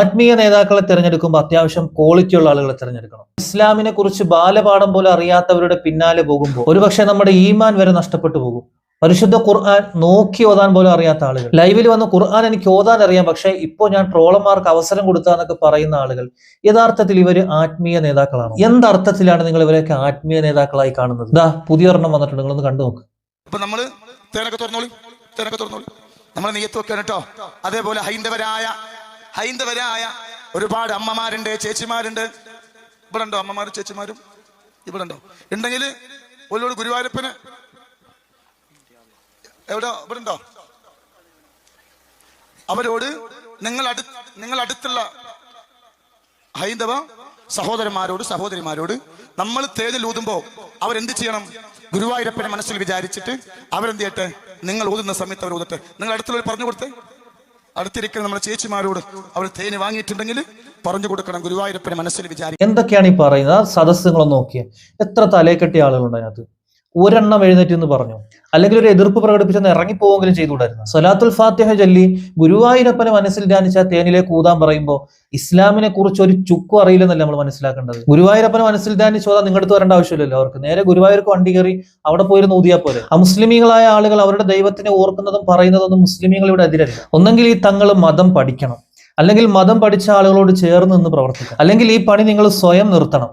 ആത്മീയ നേതാക്കളെ തിരഞ്ഞെടുക്കുമ്പോൾ അത്യാവശ്യം ക്വാളിറ്റിയുള്ള ആളുകളെ തിരഞ്ഞെടുക്കണം. ഇസ്ലാമിനെ കുറിച്ച് ബാലപാഠം പോലെ അറിയാത്തവരുടെ പിന്നാലെ പോകുമ്പോൾ ഒരുപക്ഷെ നമ്മുടെ ഈമാൻ വരെ നഷ്ടപ്പെട്ടു പോകും. പരിശുദ്ധ ഖുർആൻ നോക്കി ഓതാൻ പോലും അറിയാത്ത ആളുകൾ. ലൈവിൽ വന്ന് ഖുർആൻ എനിക്ക് ഓതാൻ അറിയാം പക്ഷേ ഇപ്പോൾ ഞാൻ ട്രോളർമാർക്ക് അവസരം കൊടുത്താന്നൊക്കെ പറയുന്ന ആളുകൾ യഥാർത്ഥത്തിൽ ഇവർ ആത്മീയ നേതാക്കളാണ്. എന്തർത്ഥത്തിലാണ് നിങ്ങൾ ഇവരെയൊക്കെ ആത്മീയ നേതാക്കളായി കാണുന്നത്? ഇതാ പുതിയ ഒരെണ്ണം വന്നിട്ടുണ്ട് നിങ്ങളൊന്ന് കണ്ടു നോക്ക്. അപ്പൊ നമ്മൾ തേനൊക്കെ തുറന്നോളി തേനൊക്കെ തുറന്നോളി. നമ്മൾ നെയ്യത്ത് വെക്കാനോ അതേപോലെ ഹൈന്ദവരായ ഹൈന്ദവരായ ഒരുപാട് അമ്മമാരുണ്ട് ചേച്ചിമാരുണ്ട്. ഇവിടെ ഉണ്ടോ അമ്മമാരും ചേച്ചിമാരും? ഇവിടെ ഉണ്ടോ ഉണ്ടെങ്കിൽ ഒല്ലോട് ഗുരുവായൂരപ്പന്. എവിടെ? ഇവിടെ ഉണ്ടോ അവരോട് നിങ്ങൾ അടു നിങ്ങൾ അടുത്തുള്ള ഹൈന്ദവ സഹോദരന്മാരോട് സഹോദരിമാരോട് നമ്മൾ തേതിൽ ഊതുമ്പോൾ അവരെന്ത് ചെയ്യണം? ഗുരുവായൂരപ്പനെ മനസ്സിൽ വിചാരിച്ചിട്ട് അവരെന്ത് ചെയ്യട്ടെ? നിങ്ങൾ ഊതുന്ന സമയത്ത് അവർ ഊതട്ടെ. നിങ്ങൾ അടുത്തുള്ളവർ പറഞ്ഞു കൊടുത്തേ. അടുത്തിരിക്കുന്ന നമ്മുടെ ചേച്ചിമാരോട് അവർ തേന് വാങ്ങിയിട്ടുണ്ടെങ്കിൽ പറഞ്ഞു കൊടുക്കണം. ഗുരുവായൂരപ്പനെ മനസ്സിൽ വിചാരിക്കും എന്തൊക്കെയാണ് ഈ പറയുന്നത്? സദസ്സുകളൊന്നും നോക്കിയാൽ നോക്കിയേ. എത്ര തലയെക്കെട്ടിയ ആളുകളുണ്ട് അതിനകത്ത്? ഒരെണ്ണം എഴുന്നേറ്റ് എന്ന് പറഞ്ഞു. അല്ലെങ്കിൽ ഒരു എതിർപ്പ് പ്രകടിപ്പിച്ചെന്ന് ഇറങ്ങിപ്പോവെങ്കിലും ചെയ്തുകൂടായിരുന്നു. സലാത്തുൽ ഫാത്തിഹ ചൊല്ലി ഗുരുവായൂരപ്പനെ മനസ്സിൽ ധ്യാനിച്ച തേനിലെ കൂതാൻ പറയുമ്പോൾ ഇസ്ലാമിനെ കുറിച്ച് ഒരു ചുക്കും അറിയില്ലെന്നല്ല നമ്മൾ മനസ്സിലാക്കേണ്ടത്? ഗുരുവായൂരപ്പനെ മനസ്സിൽ ധ്യാനിച്ചു അതാ നിങ്ങളുടെ വരേണ്ട ആവശ്യമില്ലല്ലോ അവർക്ക്. നേരെ ഗുരുവായൂർക്ക് വണ്ടി കയറി അവിടെ പോയിരുന്ന് ഊതിയാൽ പോലെ അമുസ്ലിമീങ്ങളായ ആളുകൾ അവരുടെ ദൈവത്തിനെ ഓർക്കുന്നതും പറയുന്നതൊന്നും മുസ്ലിമീങ്ങൾ ഇവിടെ എതിരല്ല ഒന്നെങ്കിൽ ഈ തങ്ങൾ മതം പഠിക്കണം. അല്ലെങ്കിൽ മതം പഠിച്ച ആളുകളോട് ചേർന്ന് നിന്ന് പ്രവർത്തിക്കണം അല്ലെങ്കിൽ ഈ പണി നിങ്ങൾ സ്വയം നിർത്തണം.